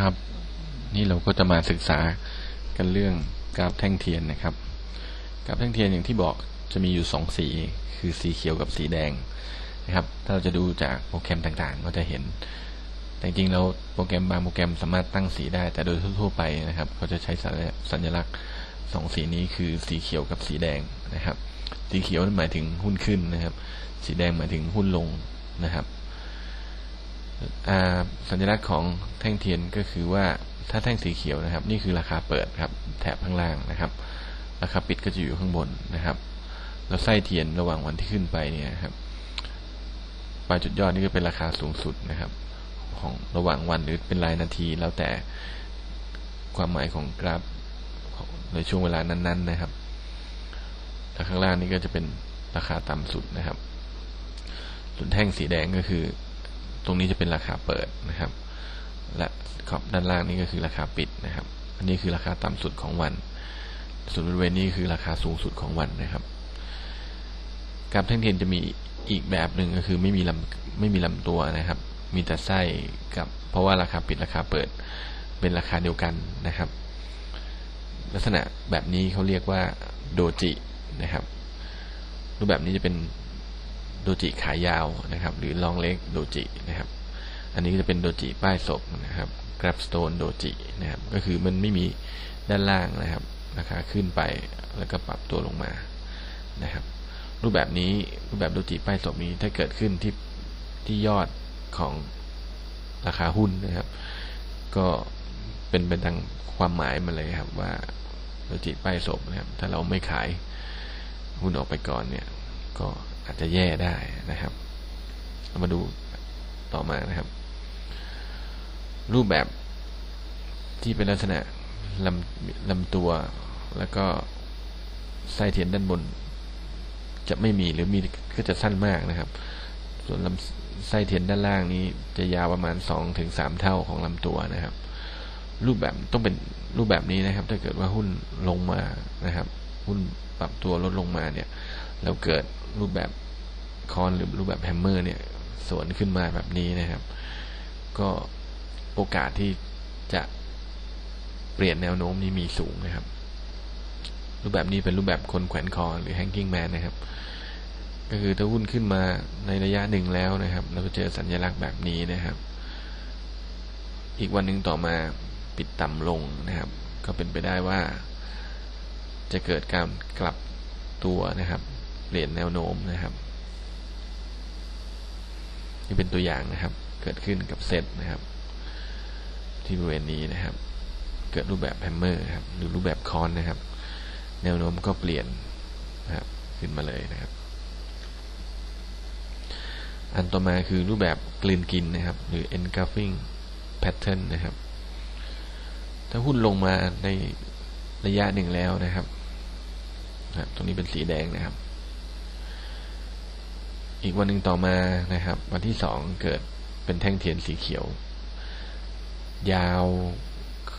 ครับ นี่เราก็จะมาศึกษากันเรื่องกราฟแท่งเทียนนะครับ กราฟแท่งเทียนอย่างที่บอกจะมีอยู่สองสี คือสีเขียวกับสีแดงนะครับ ถ้าเราจะดูจากโปรแกรมต่างๆ ก็จะเห็น แต่จริงๆแล้วโปรแกรมบางโปรแกรมสามารถตั้งสีได้ แต่โดยทั่วๆไปนะครับเขาจะใช้สัญลักษณ์สองสีนี้คือสีเขียวกับสีแดงนะครับ สีเขียวหมายถึงหุ้นขึ้นนะครับ สีแดงหมายถึงหุ้นลงนะครับ สัญลักษณ์ของแท่งเทียนก็คือว่าถ้าแท่งสีเขียวนะครับ นี่คือราคาเปิดครับ แถบข้างล่างนะครับ ราคาปิดก็จะอยู่ข้างบนนะครับ แล้วไส้เทียนระหว่างวันที่ขึ้นไปเนี่ยครับปลายจุดยอดนี่ก็เป็นราคาสูงสุดนะครับ ของระหว่างวันหรือเป็นรายนาที แล้วแต่ความหมายของกราฟในช่วงเวลานั้น ๆ นะครับแล้วข้างล่างนี่ก็จะเป็นราคาต่ำสุดนะครับ ส่วนแท่งสีแดงก็คือ ตรงนี้จะเป็นราคาเปิดนะครับ และขอบด้านล่างนี่ก็คือราคาปิดนะครับ อันนี้คือราคาต่ำสุดของวัน ส่วนบริเวณนี้คือราคาสูงสุดของวันนะครับกราฟแท่งเทียนจะมีอีกแบบหนึ่งก็คือไม่มีลำไม่มีลำตัวนะครับ มีแต่ไส้กับเพราะว่าราคาปิดราคาเปิดเป็นราคาเดียวกันนะครับ ลักษณะแบบนี้เขาเรียกว่าโดจินะครับ รูปแบบนี้จะเป็น โดจิขายาวนะครับ หรือลองเล็กโดจินะครับ อันนี้จะเป็นโดจิป้ายศพนะครับกราฟสโตนโดจินะครับ ก็คือมันไม่มีด้านล่างนะครับราคาขึ้นไปแล้วก็ปรับตัวลงมานะครับ รูปแบบนี้รูปแบบโดจิป้ายศพนี้ถ้าเกิดขึ้นที่ที่ยอดของราคาหุ้นนะครับ ก็เป็นไปดังความหมายมาเลยครับว่าโดจิป้ายศพนะครับ ถ้าเราไม่ขายหุ้นออกไปก่อนเนี่ย ก็ อาจจะแย่ได้นะครับ เรามาดูต่อมานะครับ รูปแบบที่เป็นลักษณะลำลำตัว แล้วก็ไส้เทียนด้านบน จะไม่มีหรือมีก็จะสั้นมากนะครับ ส่วนลำไส้เทียนด้านล่างนี้ จะยาวประมาณสองถึงสามเท่าของลำตัวนะครับ รูปแบบต้องเป็นรูปแบบนี้นะครับ ถ้าเกิดว่าหุ้นลงมานะครับ หุ้นปรับตัวลดลงมาเนี่ย แล้วเกิดรูปแบบคอนหรือรูปแบบแฮมเมอร์เนี่ยสวนขึ้นมาแบบนี้นะครับ ก็โอกาสที่จะเปลี่ยนแนวโน้มนี้มีสูงนะครับ รูปแบบนี้เป็นรูปแบบคนแขวนคอหรือ hanging man นะครับ ก็คือถ้าหุ้นขึ้นมาในระยะหนึ่งแล้วนะครับ เราจะเจอสัญลักษณ์แบบนี้นะครับ อีกวันหนึ่งต่อมาปิดต่ำลงนะครับ ก็เป็นไปได้ว่า จะเกิดการกลับตัวนะครับ เปลี่ยนแนวโน้มนะครับ นี่เป็นตัวอย่างนะครับ เกิดขึ้นกับเซตนะครับ ที่บริเวณนี้นะครับ เกิดรูปแบบแฮมเมอร์ครับหรือรูปแบบคอนนะครับ แนวโน้มก็เปลี่ยนนะครับขึ้นมาเลยนะครับ อันต่อมาคือรูปแบบกลืนกินนะครับ หรือ engulfing pattern นะครับ ถ้าหุ้นลงมาในระยะหนึ่งแล้วนะครับ ตรงนี้เป็นสีแดงนะครับ อีกวันหนึ่งต่อมานะครับ วันที่สองเกิดเป็นแท่งเทียนสีเขียว ยาว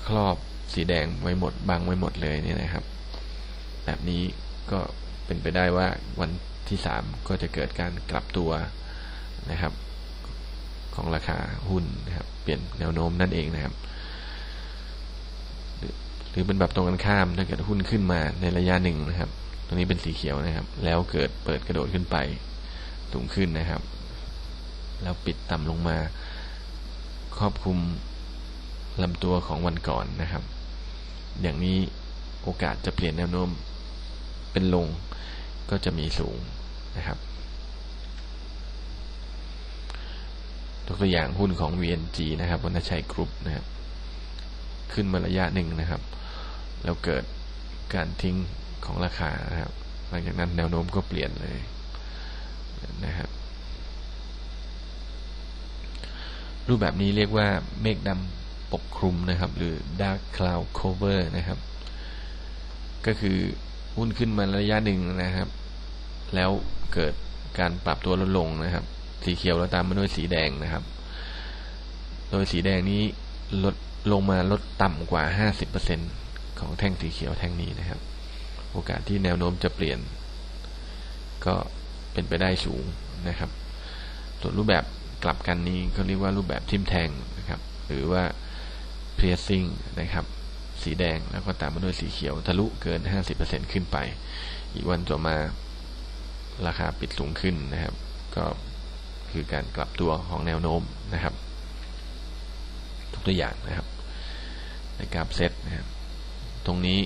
ครอบสีแดงไว้หมดบางไว้หมดเลยเนี่ยนะครับ แบบนี้ก็เป็นไปได้ว่าวันที่สามก็จะเกิดการกลับตัวนะครับ ของราคาหุ้นนะครับ เปลี่ยนแนวโน้มนั่นเองนะครับหรือเป็นแบบตรงกันข้ามถ้าเกิดหุ้นขึ้นมาในระยะหนึ่งนะครับ ตรงนี้เป็นสีเขียวนะครับ แล้วเกิดเปิดกระโดดขึ้นไป สูงขึ้นนะครับ แล้วปิดต่ำลงมา ครอบคลุมลำตัวของวันก่อนนะครับ อย่างนี้โอกาสจะเปลี่ยนแนวโน้มเป็นลงก็จะมีสูงนะครับตัวอย่างหุ้นของ VNG นะครับวันชัยกรุ๊ปนะครับ ขึ้นมาระยะหนึ่งนะครับ แล้วเกิดการทิ้งของราคานะครับ หลังจากนั้นแนวโน้มก็เปลี่ยนเลย นะครับรูปแบบนี้เรียกว่าเมฆดำปกคลุมนะครับ หรือ dark cloud cover นะครับ ก็คือหุ้นขึ้นมาระยะหนึ่งนะครับ แล้วเกิดการปรับตัวลดลงนะครับ สีเขียวแล้วตามมาด้วยสีแดงนะครับ โดยสีแดงนี้ลดลงมาลดต่ำกว่า 50%ของแท่งสีเขียวแท่งนี้นะครับ โอกาสที่แนวโน้มจะเปลี่ยน ก็ เป็นไปได้สูงนะครับ ส่วนรูปแบบกลับกันนี้เขาเรียกว่ารูปแบบทิมแทงนะครับ หรือว่า piercing นะครับ สีแดงแล้วก็ตามมาด้วยสีเขียวทะลุเกิน 50%ขึ้นไป อีกวันต่อมาราคาปิดสูงขึ้นนะครับ ก็คือการกลับตัวของแนวโน้มนะครับ ทุกตัวอย่างนะครับ ในกราฟเซตนะครับ ตรงนี้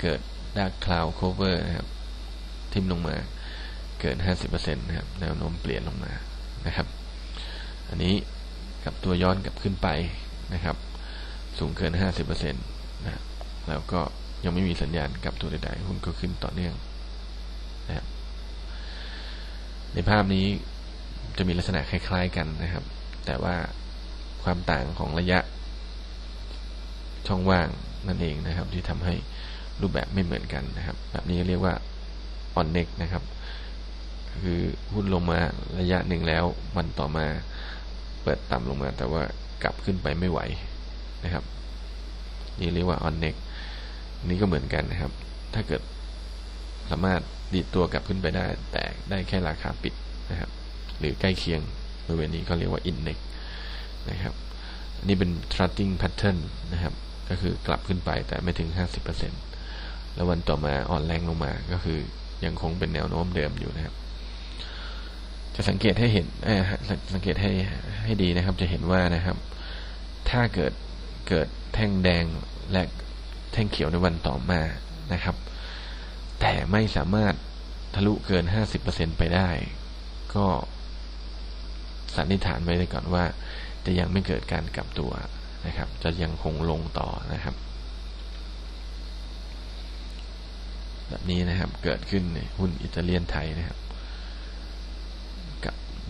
เกิด dark cloud cover นะครับ ทิมลงมา เกิน 50%นะครับแนวโน้มเปลี่ยนลงมานะครับ อันนี้กับตัวย้อนกลับขึ้นไปนะครับ สูงเกิน 50%นะครับแล้วก็ยังไม่มีสัญญาณกลับตัวใดๆหุ้นก็ขึ้นต่อเนื่องนะครับในภาพนี้จะมีลักษณะคล้ายๆกันนะครับ แต่ว่าความต่างของระยะ ช่องว่างนั่นเองนะครับ ที่ทำให้รูปแบบไม่เหมือนกันนะครับ แบบนี้เรียกว่า on neck นะครับ คือหุ้นลงมาระยะหนึ่งแล้ว วันต่อมาเปิดต่ำลงมา แต่ว่ากลับขึ้นไปไม่ไหวนะครับ นี่เรียกว่า on neck นี่ก็เหมือนกันนะครับ ถ้าเกิดสามารถดีดตัวกลับขึ้นไปได้ แต่ได้แค่ราคาปิดนะครับ หรือใกล้เคียงบริเวณนี้ก็เรียกว่า in neck นะครับนี่เป็น tracking pattern นะครับ ก็คือกลับขึ้นไปแต่ไม่ถึง 50%แล้ววันต่อมาอ่อนแรงลงมาก็คือยังคงเป็นแนวโน้มเดิมอยู่นะครับ จะสังเกตให้เห็นสังเกตให้ให้ดีนะครับ จะเห็นว่านะครับ ถ้าเกิดเกิดแท่งแดงและแท่งเขียวในวันต่อมานะครับ แต่ไม่สามารถทะลุเกิน 50%ไปได้ ก็สันนิษฐานไว้เลยก่อนว่า จะยังไม่เกิดการกลับตัวนะครับ จะยังคงลงต่อนะครับ แบบนี้นะครับเกิดขึ้นในหุ้นอิตาเลียนไทยนะครับกับ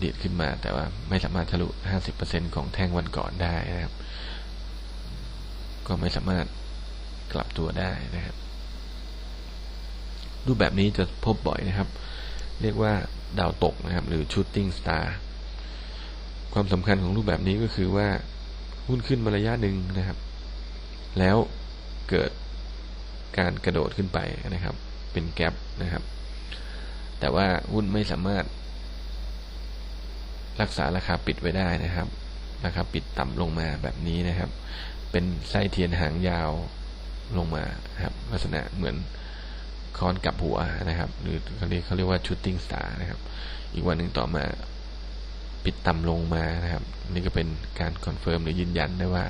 ดีดขึ้นมา แต่ว่าไม่สามารถทะลุ 50%ของแท่งวันก่อนได้นะครับ ก็ไม่สามารถกลับตัวได้นะครับ รูปแบบนี้จะพบบ่อยนะครับ เรียกว่าดาวตกนะครับ หรือ shooting star ความสำคัญของรูปแบบนี้ก็คือว่าหุ้นขึ้นมาระยะหนึ่งนะครับ แล้วเกิดการกระโดดขึ้นไปนะครับ เป็นแกลบนะครับ แต่ว่าหุ้นไม่สามารถ รักษาราคาปิดไว้ได้นะครับ ราคาปิดต่ำลงมาแบบนี้นะครับ เป็นไส้เทียนหางยาวลงมาครับ ลักษณะเหมือนคอนกับหัวนะครับ หรือเขาเรียกเขาเรียกว่า shooting star นะครับ อีกวันหนึ่งต่อมาปิดต่ำลงมานะครับ นี่ก็เป็นการคอนเฟิร์มหรือยืนยันได้ว่า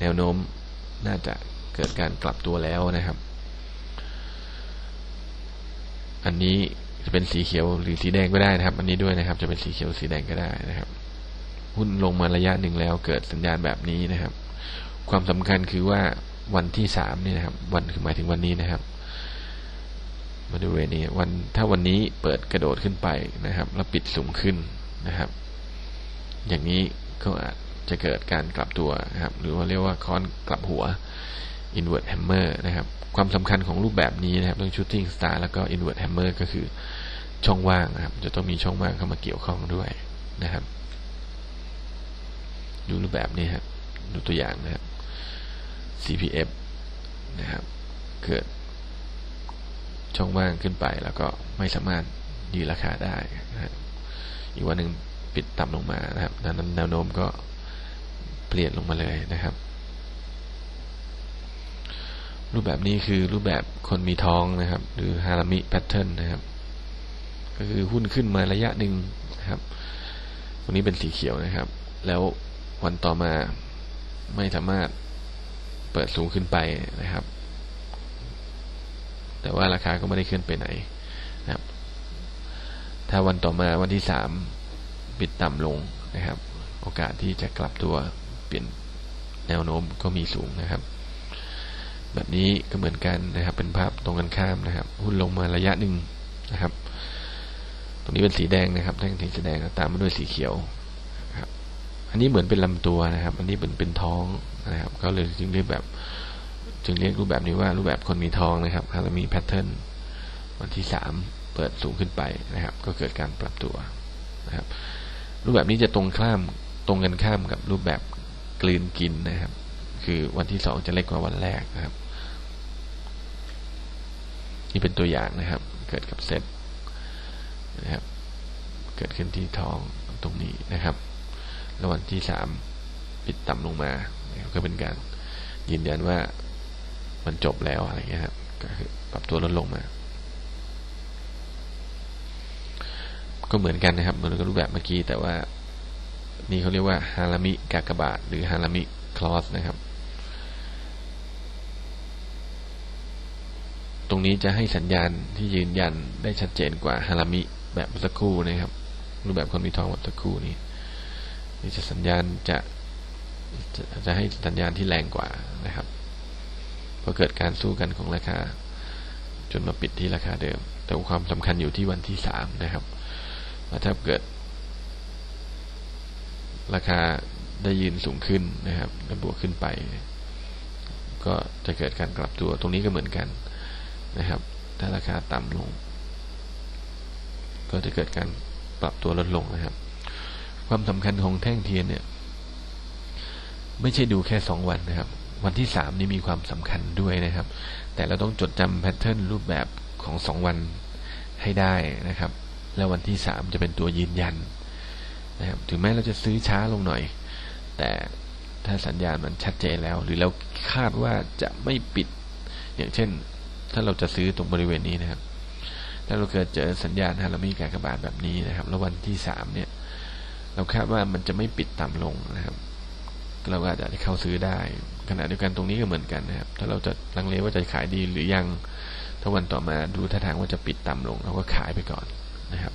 แนวโน้มน่าจะเกิดการกลับตัวแล้วนะครับ อันนี้ จะเป็นสีเขียวหรือสีแดงก็ได้นะครับ อันนี้ด้วยนะครับ จะเป็นสีเขียวสีแดงก็ได้นะครับ หุ้นลงมาระยะหนึ่งแล้วเกิดสัญญาณแบบนี้นะครับ ความสำคัญคือว่าวันที่สามนี่นะครับ วันคือหมายถึงวันนี้นะครับ มาดูเรนี้วันถ้าวันนี้เปิดกระโดดขึ้นไปนะครับ แล้วปิดสูงขึ้นนะครับ อย่างนี้ก็อาจจะเกิดการกลับตัวนะครับ หรือว่าเรียกว่าค้อนกลับหัว invert hammer นะครับ ความสำคัญของรูปแบบนี้นะครับเรื่อง shooting star แล้วก็ invert hammer ก็คือช่องว่างนะครับ จะต้องมีช่องว่างเข้ามาเกี่ยวข้องด้วยนะครับ ดูรูปแบบนี้ครับดูตัวอย่างนะครับ CPF นะครับ เกิดช่องว่างขึ้นไปแล้วก็ไม่สามารถยืนราคาได้นะครับอีกวันหนึ่งปิดต่ำลงมานะครับดังนั้นแนวโน้มก็เปลี่ยนลงมาเลยนะครับ รูปแบบนี้คือรูปแบบคนมีท้องนะครับ หรือฮารามิแพทเทิร์นนะครับ ก็คือหุ้นขึ้นมาระยะหนึ่งนะครับ ตรงนี้เป็นสีเขียวนะครับ แล้ววันต่อมาไม่สามารถเปิดสูงขึ้นไปนะครับ แต่ว่าราคาก็ไม่ได้ขึ้นไปไหนนะครับ ถ้าวันต่อมาวันที่สามปิดต่ำลงนะครับ โอกาสที่จะกลับตัวเปลี่ยนแนวโน้มก็มีสูงนะครับ แบบนี้ก็เหมือนกันนะครับ เป็นภาพตรงกันข้ามนะครับ หุ้นลงมาระยะหนึ่งนะครับ ตรงนี้เป็นสีแดงนะครับแท่งสีแดงตามมาด้วยสีเขียวครับอันนี้เหมือนเป็นลำตัวนะครับ อันนี้เป็นเป็นท้องนะครับ ก็เลยจึงเรียกแบบ จึงเรียกรูปแบบนี้ว่ารูปแบบคนมีทองนะครับฮารามีแพทเทิร์นวันที่สามเปิดสูงขึ้นไปนะครับ ก็เกิดการปรับตัวนะครับ รูปแบบนี้จะตรงข้ามตรงกันข้ามกับรูปแบบกลืนกินนะครับ คือวันที่สองจะเล็กกว่าวันแรกนะครับ นี่เป็นตัวอย่างนะครับ เกิดกับเซตนะครับ เกิดขึ้นที่ท้องตรงนี้นะครับแล้ววันที่สามปิดต่ำลงมาก็เป็นการยืนยันว่ามันจบแล้วอะไรเงี้ยครับก็คือปรับตัวลดลงมา ก็เหมือนกันนะครับเหมือนกับรูปแบบเมื่อกี้แต่ว่านี่เขาเรียกว่าฮารามิกากบาทหรือฮารามิคลอสนะครับ ตรงนี้จะให้สัญญาณที่ยืนยันได้ชัดเจนกว่าฮารามิแบบสักครู่นะครับรูปแบบคนมีทองแบบสักครู่นี้นี่จะสัญญาณจะจะจะให้สัญญาณที่แรงกว่านะครับพอเกิดการสู้กันของราคา จนมาปิดที่ราคาเดิม แต่ความสำคัญอยู่ที่วันที่สามนะครับว่าถ้าเกิด ราคาได้ยืนสูงขึ้นนะครับและบวกขึ้นไป ก็จะเกิดการกลับตัวตรงนี้ก็เหมือนกัน นะครับ ถ้าราคาต่ำลง ก็จะเกิดการปรับตัวลดลงนะครับ ความสำคัญของแท่งเทียนเนี่ย ไม่ใช่ดูแค่สองวันนะครับ วันที่สามนี่มีความสำคัญด้วยนะครับ แต่เราต้องจดจำแพทเทิร์นรูปแบบของสองวันให้ได้นะครับ แล้ววันที่สามจะเป็นตัวยืนยันนะครับ ถึงแม้เราจะซื้อช้าลงหน่อย แต่ถ้าสัญญาณมันชัดเจนแล้ว หรือเราคาดว่าจะไม่ปิด อย่างเช่น ถ้าเราจะซื้อตรงบริเวณนี้นะครับ ถ้าเราเกิดเจอสัญญาณฮารามิกากบาทแบบนี้นะครับ แล้ววันที่สามเนี่ย เราคาดว่ามันจะไม่ปิดต่ำลงนะครับ เราก็อาจจะเข้าซื้อได้ ขณะเดียวกันตรงนี้ก็เหมือนกันนะครับ ถ้าเราจะลังเลว่าจะขายดีหรือยังถ้าวันต่อมาดูท่าทางว่าจะปิดต่ำลง เราก็ขายไปก่อนนะครับ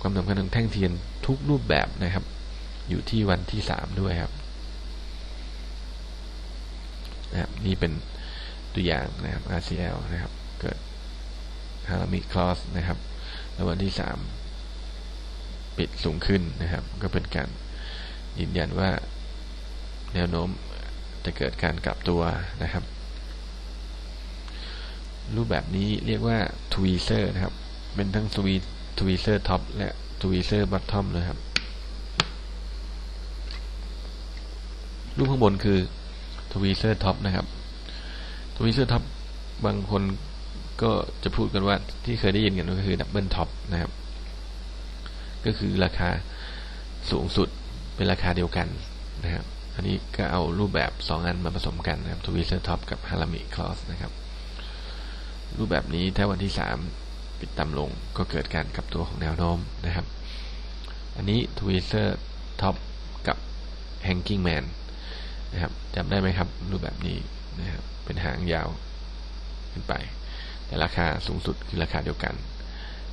ความสำคัญของแท่งเทียนทุกรูปแบบนะครับ อยู่ที่วันที่สามด้วยครับนะครับนี่เป็น ตัวอย่างนะครับ RCL นะครับ เกิดฮารามิคลอสนะครับ แล้ววันที่สามปิดสูงขึ้นนะครับ ก็เป็นการยืนยันว่าแนวโน้มจะเกิดการกลับตัวนะครับ รูปแบบนี้เรียกว่าทวีเซอร์นะครับ เป็นทั้งทวีทวีเซอร์ท็อปและทวีเซอร์บัตทอมนะครับ รูปข้างบนคือทวีเซอร์ท็อปนะครับ ทวีเซอร์ท็อปบางคนก็จะพูดกันว่าที่เคยได้ยินกันก็คือดับเบิลท็อปนะครับ ก็คือราคาสูงสุดเป็นราคาเดียวกันนะครับ อันนี้ก็เอารูปแบบสองอันมาผสมกันนะครับทวีเซอร์ท็อปกับฮารามิคลอสนะครับ รูปแบบนี้ถ้าวันที่สามปิดต่ำลงก็เกิดการกลับตัวของแนวโน้มนะครับ อันนี้ทวีเซอร์ท็อปกับแฮงกิ้งแมนนะครับจำได้ไหมครับ รูปแบบนี้ นะครับเป็นหางยาวขึ้นไป แต่ราคาสูงสุดคือราคาเดียวกัน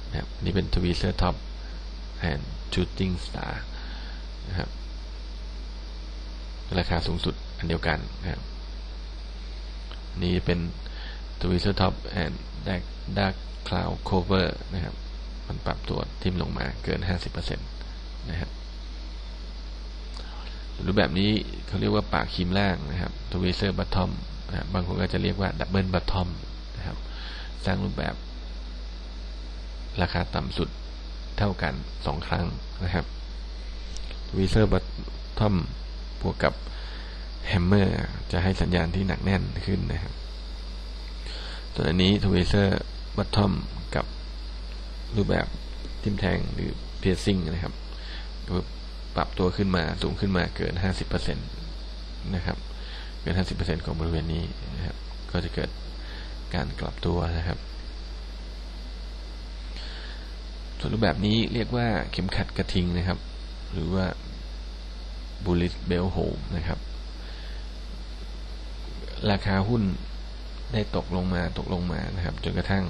นะครับนี่เป็นทวีเซอร์ท็อปแอนด์ชูตติ้งสตาร์นะครับราคาสูงสุดอันเดียวกันนะครับนี่เป็นทวีเซอร์ท็อปแอนดักดักคลาวด์โคเวอร์นะครับ มันปรับตัวทิมลงมาเกิน 50%นะครับรูปแบบนี้เขาเรียกว่าปากคีมล่างนะครับทวีเซอร์บัตทอม บางคนก็จะเรียกว่าดับเบิลบัตทอมนะครับ สร้างรูปแบบ ราคาต่ำสุดเท่ากันสองครั้งนะครับทวีเซอร์บัตทอมบวกกับแฮมเมอร์จะให้สัญญาณที่หนักแน่นขึ้นนะครับส่วนอันนี้ทวีเซอร์บัตทอมกับรูปแบบทิมแทงหรือเพียร์ซิงนะครับปรับตัวขึ้นมาสูงขึ้นมาเกิน 50%นะครับ กิน 50%ของบริเวณนี้นะครับ ก็จะเกิดการกลับตัวนะครับ ส่วนรูปแบบนี้เรียกว่าเข็มขัดกระทิงนะครับ หรือว่า bullish bell hold นะครับ ราคาหุ้นได้ตกลงมาตกลงมานะครับ จนกระทั่ง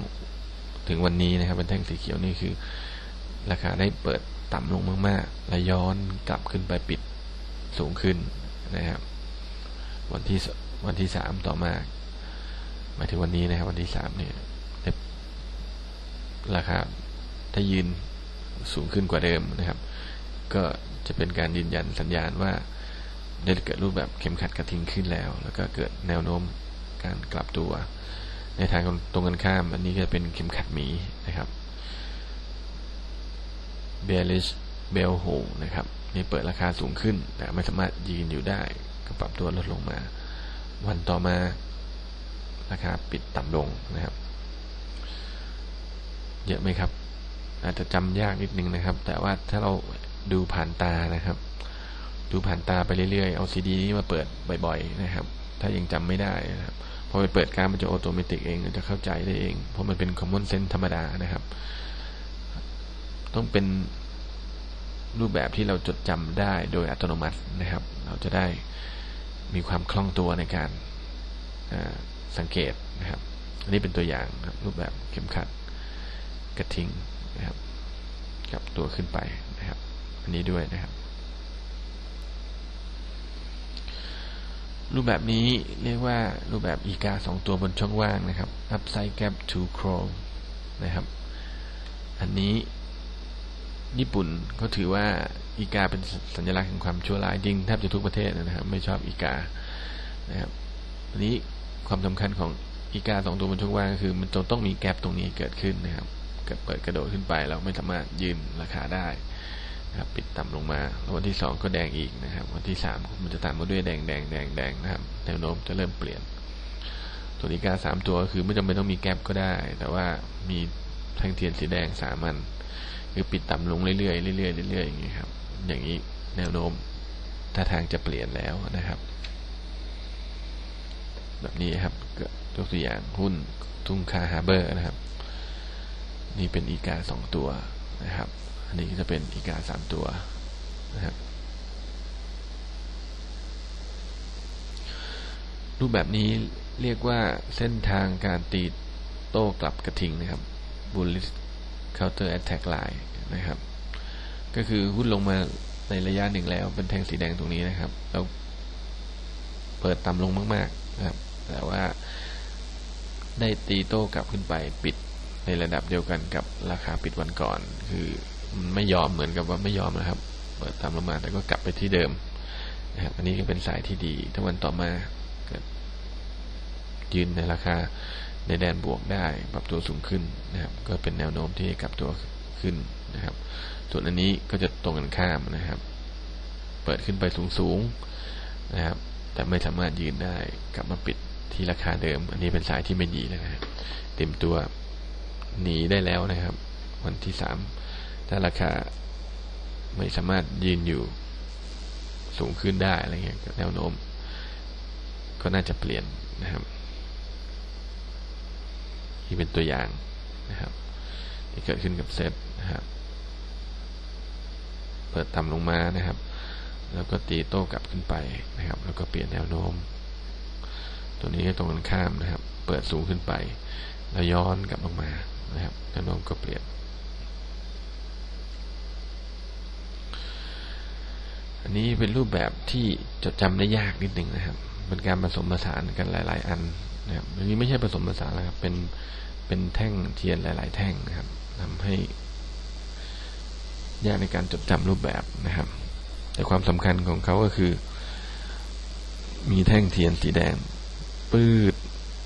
ถึงวันนี้นะครับเป็นแท่งสีเขียวนี่คือ ราคาได้เปิดต่ำลงมากๆและย้อนกลับขึ้นไปปิดสูงขึ้นนะครับ วันที่วันที่สามต่อมาหมายถึงวันนี้นะครับ วันที่สามเนี่ยราคาถ้ายืนสูงขึ้นกว่าเดิมนะครับ ก็จะเป็นการยืนยันสัญญาณว่าได้เกิดรูปแบบเข็มขัดกระทิงขึ้นแล้ว แล้วก็เกิดแนวโน้มการกลับตัว ในทางตรงกันข้าม อันนี้ก็เป็นเข็มขัดหมีนะครับ bearish bell hold นะครับ นี่เปิดราคาสูงขึ้นแต่ไม่สามารถยืนอยู่ได้ ก็ปรับตัวลดลงมา วันต่อมาราคาปิดต่ำลงนะครับ เยอะไหมครับ อาจจะจำยากนิดนึงนะครับ แต่ว่าถ้าเราดูผ่านตานะครับ ดูผ่านตาไปเรื่อยๆ เอาซีดีนี้มาเปิดบ่อยๆนะครับ ถ้ายังจำไม่ได้นะครับพอไปเปิดการมันจะออโตเมติกเองจะเข้าใจได้เอง เพราะมันเป็น common sense ธรรมดานะครับ ต้องเป็นรูปแบบที่เราจดจำได้โดยอัตโนมัตินะครับ เราจะได้ มีความคล่องตัวในการสังเกตนะครับ อันนี้เป็นตัวอย่างครับรูปแบบเข็มขัดกระทิงนะครับกับตัวขึ้นไปนะครับ อันนี้ด้วยนะครับ รูปแบบนี้เรียกว่ารูปแบบอีกาสองตัวบนช่องว่างนะครับ upside gap to crawl นะครับ อันนี้ ญี่ปุ่นเขาถือว่าอีกาเป็นสัญลักษณ์แห่งความชั่วร้ายจริงแทบจะทุกประเทศนะครับ ไม่ชอบอีกานะครับอันนี้ความสำคัญของอีกาสองตัวบนช่องว่างก็คือ มันจะต้องมีแกลบตรงนี้เกิดขึ้นนะครับเกิดเปิดกระโดดขึ้นไปเราไม่สามารถยืนราคาได้นะครับปิดต่ำลงมาแล้ววันที่สองก็แดงอีกนะครับ วันที่สามมันจะตามมาด้วยแดงแดงแดงแดงนะครับแนวโน้มจะเริ่มเปลี่ยน ตัวอีกาสามตัวคือไม่จำเป็นต้องมีแกลบก็ได้ แต่ว่ามีแท่งเทียนสีแดงสามัน คือปิดต่ำลงเรื่อยๆเรื่อยๆเรื่อยๆอย่างนี้ครับ อย่างนี้แนวโน้มท่าทางจะเปลี่ยนแล้วนะครับ แบบนี้ครับยกตัวอย่างหุ้นทุ่งคาฮาเบอร์นะครับ นี่เป็นอีกาสองตัวนะครับ อันนี้จะเป็นอีกาสามตัวนะครับรูปแบบนี้เรียกว่าเส้นทางการตีโต้กลับกระทิงนะครับ bullish counter attack line นะครับ ก็คือหุ้นลงมาในระยะหนึ่งแล้วเป็นแท่งสีแดงตรงนี้นะครับแล้วเปิดต่ำลงมากๆนะครับ แต่ว่าได้ตีโต้กลับขึ้นไปปิดในระดับเดียวกันกับราคาปิดวันก่อน คือไม่ยอมเหมือนกับว่าไม่ยอมนะครับ เปิดตามลงมาแต่ก็กลับไปที่เดิมนะครับอันนี้ก็เป็นสายที่ดีถ้าวันต่อมา ยืนในราคาในแดนบวกได้ปรับตัวสูงขึ้นนะครับ ก็เป็นแนวโน้มที่กลับตัวขึ้นนะครับ ส่วนอันนี้ก็จะตรงกันข้ามนะครับ เปิดขึ้นไปสูงสูงนะครับ แต่ไม่สามารถยืนได้กลับมาปิดที่ราคาเดิม อันนี้เป็นสายที่ไม่ดีนะครับเต็มตัวหนีได้แล้วนะครับ วันที่สามถ้าราคาไม่สามารถยืนอยู่สูงขึ้นได้อะไรเงี้ยแนวโน้ม ก็น่าจะเปลี่ยนนะครับ ที่เป็นตัวอย่างนะครับ ที่เกิดขึ้นกับเซตนะครับ เปิดต่ำลงมานะครับ แล้วก็ตีโต้กลับขึ้นไปนะครับ แล้วก็เปลี่ยนแนวโน้ม ตัวนี้ตรงกันข้ามนะครับ เปิดสูงขึ้นไป แล้วย้อนกลับลงมานะครับแนวโน้มก็เปลี่ยน อันนี้เป็นรูปแบบที่จดจำได้ยากนิดนึงนะครับเป็นการผสมผสานกันหลาย ๆ อัน นะครับอันนี้ไม่ใช่ผสมผสานแล้วครับ เป็นเป็นแท่งเทียนหลาย ๆ แท่งนะครับทำให้ยากในการจดจำรูปแบบนะครับ แต่ความสำคัญของเขาก็คือ มีแท่งเทียนสีแดงปื้ด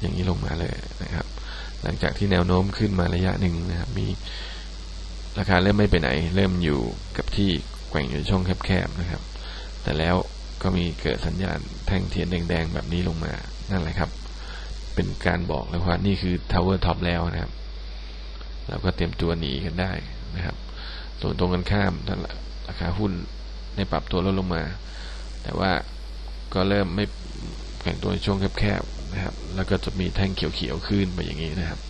อย่างนี้ลงมาเลยนะครับ หลังจากที่แนวโน้มขึ้นมาระยะหนึ่งนะครับ มีราคาเริ่มไม่ไปไหน เริ่มอยู่กับที่แกว่งอยู่ช่องแคบๆนะครับ แต่แล้วก็มีเกิดสัญญาณแท่งเทียนแดงๆแบบนี้ลงมานั่นแหละครับ เป็นการบอกเลยว่านี่คือทาวเวอร์ท็อปแล้วนะครับเราก็เตรียมตัวหนีกันได้นะครับ ส่วนตรงกันข้ามถ้าราคาหุ้นได้ปรับตัวลดลงมา แต่ว่าก็เริ่มไม่แข่งตัวในช่วงแคบๆนะครับ แล้วก็จะมีแท่งเขียวๆขึ้นไปอย่างนี้นะครับ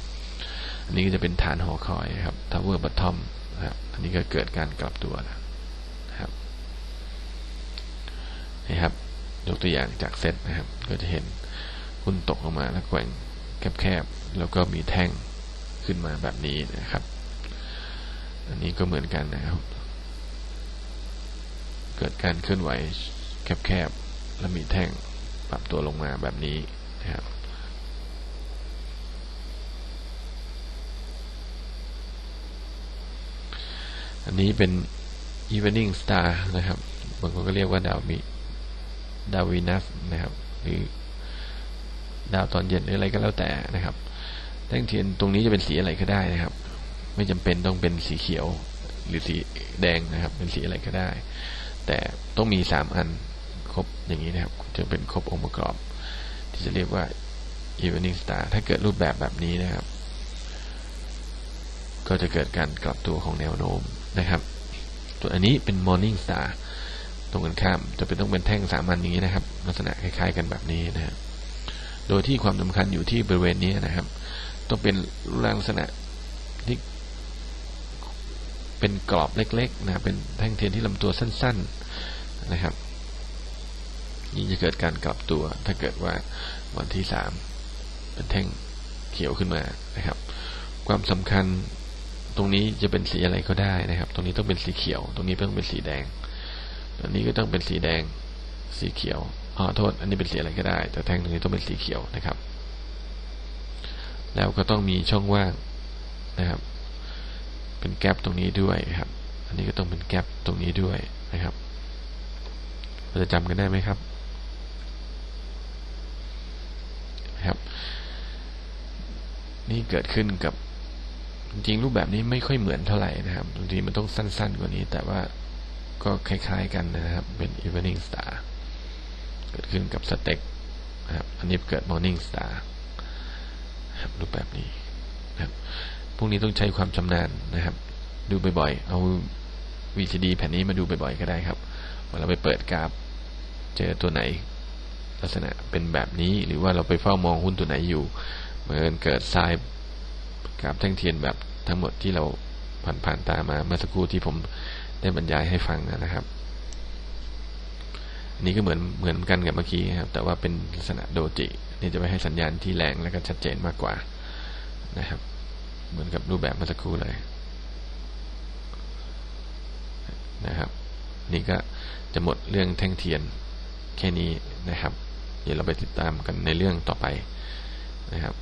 อันนี้ก็จะเป็นฐานหอคอยครับ Tower Bottom นะครับ อันนี้ก็เกิดการกลับตัวนะครับนี่ครับ ยกตัวอย่างจากเซตนะครับ ก็จะเห็น หุ้นตกลงมาแล้วแกว่งแคบๆแล้วก็มีแท่งขึ้นมาแบบนี้นะครับ อันนี้ก็เหมือนกันนะครับ เกิดการเคลื่อนไหวแคบๆแล้วมีแท่งปรับตัวลงมาแบบนี้นะครับอันนี้เป็น evening star นะครับ บางคนก็เรียกว่าดาวมีดาวินัสนะครับ หรือ ดาวตอนเย็นหรืออะไรก็แล้วแต่นะครับแท่งเทียนตรงนี้จะเป็นสีอะไรก็ได้นะครับ ไม่จำเป็นต้องเป็นสีเขียวหรือสีแดงนะครับ เป็นสีอะไรก็ได้ แต่ต้องมีสามอันครบอย่างนี้นะครับจะเป็นครบองค์ประกอบ ที่จะเรียกว่า evening star ถ้าเกิดรูปแบบแบบนี้นะครับ ก็จะเกิดการกลับตัวของแนวโน้มนะครับตัวอันนี้เป็น morning star ตรงกันข้ามจะเป็นต้องเป็นแท่งสามัญอย่างนี้นะครับ ลักษณะคล้ายๆกันแบบนี้นะครับ โดยที่ความสำคัญอยู่ที่บริเวณนี้นะครับ ต้องเป็นรูปร่างลักษณะที่เป็นกรอบเล็กๆนะเป็นแท่งเทียนที่ลำตัวสั้น ๆนะครับยิ่งจะเกิดการกลับตัว ถ้าเกิดว่าวันที่สามเป็นแท่งเขียวขึ้นมานะครับ ความสำคัญตรงนี้จะเป็นสีอะไรก็ได้นะครับ ตรงนี้ต้องเป็นสีเขียว ตรงนี้ต้องเป็นสีแดง ตรงนี้ก็ต้องเป็นสีแดง สีเขียว อ๋อโทษ อันนี้เป็นสีอะไรก็ได้ แต่แท่งตรงนี้ต้องเป็นสีเขียวนะครับ แล้วก็ต้องมีช่องว่างนะครับ เป็นแกลบตรงนี้ด้วยครับ อันนี้ก็ต้องเป็นแกลบตรงนี้ด้วยนะครับเราจะจำกันได้ไหมครับครับ นี่เกิดขึ้นกับ จริงรูปแบบนี้ไม่ค่อยเหมือนเท่าไหร่นะครับบางทีมันต้องสั้นๆกว่านี้ แต่ว่าก็คล้ายๆกันนะครับ เป็น evening star เกิดขึ้นกับสเต็กนะครับอันนี้เกิด morning star ครับรูปแบบนี้นะครับพวกนี้ต้องใช้ความชำนาญนะครับ ดูบ่อยๆ เอา VCD แผ่นนี้มาดูบ่อยๆ ก็ได้ครับเวลาไปเปิดกราฟ เจอตัวไหน ลักษณะเป็นแบบนี้หรือว่าเราไปเฝ้ามองหุ้นตัวไหนอยู่เหมือนเกิดทรายกราฟแท่งเทียนแบบทั้งหมดที่เราผ่านๆตามาเมื่อสักครู่ที่ผมได้บรรยายให้ฟังนะครับ นี้ก็เหมือนเหมือนกันกับเมื่อกี้ครับ แต่ว่าเป็นลักษณะโดจินี่จะไปให้สัญญาณที่แรงและก็ชัดเจนมากกว่านะครับ เหมือนกับรูปแบบเมื่อสักครู่เลยนะครับ นี่ก็จะหมดเรื่องแท่งเทียนแค่นี้นะครับ เดี๋ยวเราไปติดตามกันในเรื่องต่อไปนะครับ